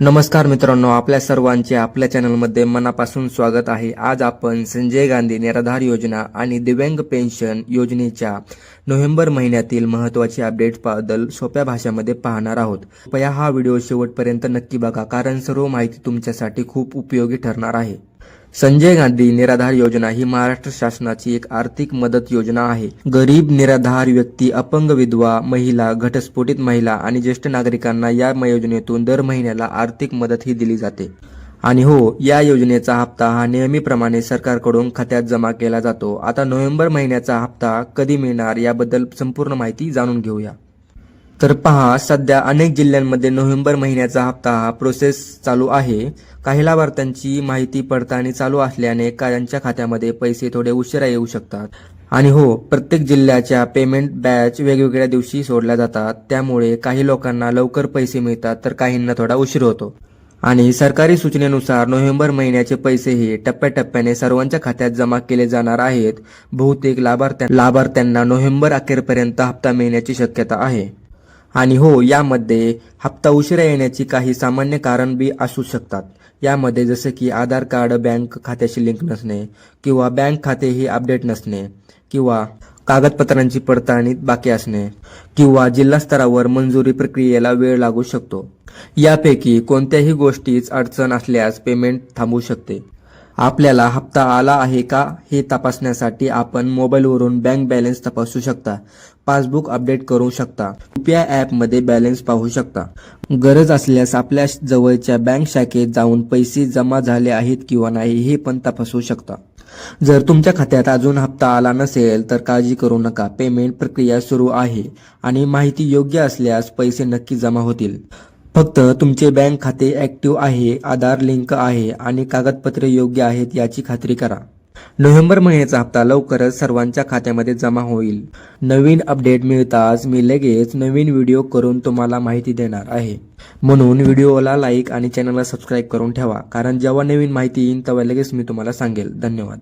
नमस्कार मित्रांनो आपल्या सर्वांचे आपल्या चॅनलमध्ये मनापासून स्वागत आहे. आज आपण संजय गांधी निराधार योजना आणि दिव्यांग पेन्शन योजनेच्या नोव्हेंबर महिन्यातील महत्त्वाची अपडेट्सबद्दल सोप्या भाषेमध्ये पाहणार आहोत. कृपया हा व्हिडिओ शेवटपर्यंत नक्की बघा कारण सर्व माहिती तुमच्यासाठी खूप उपयोगी ठरणार आहे. संजय गांधी निराधार योजना ही महाराष्ट्र शासनाची एक आर्थिक मदत योजना आहे. गरीब निराधार व्यक्ती अपंग विधवा महिला घटस्फोटित महिला आणि ज्येष्ठ नागरिकांना या योजनेतून दर महिन्याला आर्थिक मदत ही दिली जाते. आणि हो या योजनेचा हप्ता हा नेहमीप्रमाणे सरकारकडून खात्यात जमा केला जातो. आता नोव्हेंबर महिन्याचा हप्ता कधी मिळणार याबद्दल संपूर्ण माहिती जाणून घेऊया. तर पहा सध्या अनेक जिल्ह्यांमध्ये नोव्हेंबर महिन्याचा हप्ता हा प्रोसेस चालू आहे. काही लाभार्थ्यांची माहिती पडताळणी चालू असल्याने त्यांच्या खात्यामध्ये पैसे थोडे उशिरा येऊ शकतात. आणि हो प्रत्येक जिल्ह्याच्या पेमेंट बॅच वेगवेगळ्या दिवशी सोडल्या जातात. त्यामुळे काही लोकांना लवकर पैसे मिळतात तर काहींना थोडा उशीर होतो. आणि सरकारी सूचनेनुसार नोव्हेंबर महिन्याचे पैसे हे टप्प्याटप्प्याने सर्वांच्या खात्यात जमा केले जाणार आहेत. बहुतेक लाभार्थ्या लाभार्थ्यांना नोव्हेंबर अखेरपर्यंत हप्ता मिळण्याची शक्यता आहे. आणि हो यामध्ये हप्ता उशिरा येण्याची काही सामान्य कारण बी असू शकतात. यामध्ये जसे की आधार कार्ड बँक खात्याशी लिंक नसणे किंवा बँक खाते ही अपडेट नसणे किंवा कागदपत्रांची पडताळणी बाकी असणे किंवा जिल्हा स्तरावर मंजुरी प्रक्रियेला वेळ लागू शकतो. यापैकी कोणत्याही गोष्टीच अडचण असल्यास पेमेंट थांबू शकते. आपल्याला हप्ता आला आहे का हे तपासण्यासाठी आपण मोबाईलवरून बँक बॅलन्स तपासू शकता पासबुक अपडेट करू शकता रुपया ॲपमध्ये बॅलन्स पाहू शकता. गरज असल्यास आपल्या जवळच्या बँक शाखेत जाऊन पैसे जमा झाले आहेत किंवा नाही हे पण तपासू शकता. जर तुमच्या खात्यात अजून हप्ता आला नसेल तर काळजी करू नका. पेमेंट प्रक्रिया सुरू आहे आणि माहिती योग्य असल्यास पैसे नक्की जमा होतील. फक्त तुमचे बँक खाते ॲक्टिव्ह आहे आधार लिंक आहे आणि कागदपत्रे योग्य आहेत याची खात्री करा. नोव्हेंबर महिन्याचा हप्ता लवकरच सर्वांच्या खात्यामध्ये जमा होईल. नवीन अपडेट मिळताच मी लगेच नवीन व्हिडिओ करून तुम्हाला माहिती देणार आहे. म्हणून व्हिडिओला लाईक आणि चॅनलला सबस्क्राईब करून ठेवा कारण जेव्हा नवीन माहिती येईल तेव्हा लगेच मी तुम्हाला सांगेल. धन्यवाद.